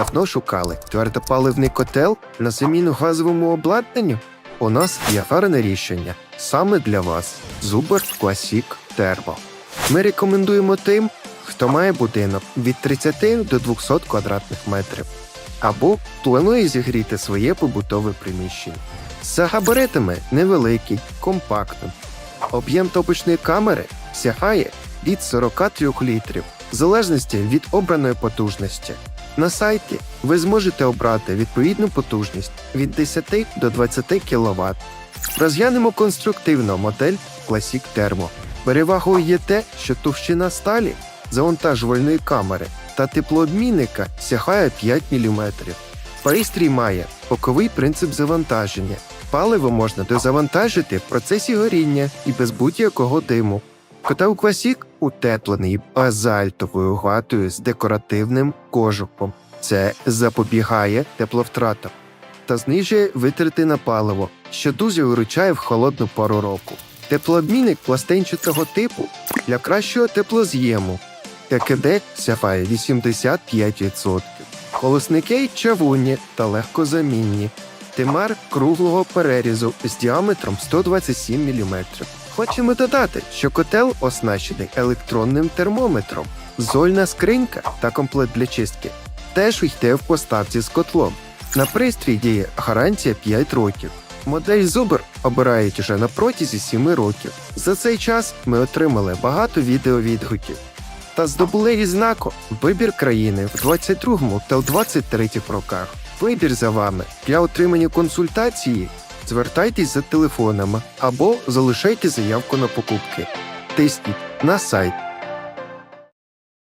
Давно шукали твердопаливний котел на заміну газовому обладнанню? У нас є гарне рішення саме для вас Zuber Classic Turbo. Ми рекомендуємо тим, хто має будинок від 30 до 200 квадратних метрів або планує зігріти своє побутове приміщення. За габаритами невеликий, компактний. Об'єм топочної камери сягає від 43 літрів, в залежності від обраної потужності. На сайті ви зможете обрати відповідну потужність від 10 до 20 кВт. Розглянемо конструктивну модель Classic Thermo. Перевагою є те, що товщина сталі завантажувальної камери та теплообмінника сягає 5 мм. Пристрій має боковий принцип завантаження. Паливо можна дозавантажити в процесі горіння і без будь-якого диму. Котел Classic утеплений базальтовою гатою з декоративним кожухом. Це запобігає тепловтратам та знижує витрати на паливо, що дуже виручає в холодну пору року. Теплообмінник пластинчатого типу для кращого теплоз'єму. ТКД сягає 85%. Колосники чавунні та легкозамінні. Тимар круглого перерізу з діаметром 127 мм. Хочемо додати, що котел оснащений електронним термометром. Зольна скринька та комплект для чистки теж йде в поставці з котлом. На пристрій діє гарантія 5 років. Модель Zuber обирають уже на протязі 7 років. За цей час ми отримали багато відеовідгуків та здобули відзнаку Вибір країни в 22 та в 23 роках. Вибір за вами для отримання консультації. Звертайтесь за телефонами або залишайте заявку на покупки. Тисніть на сайт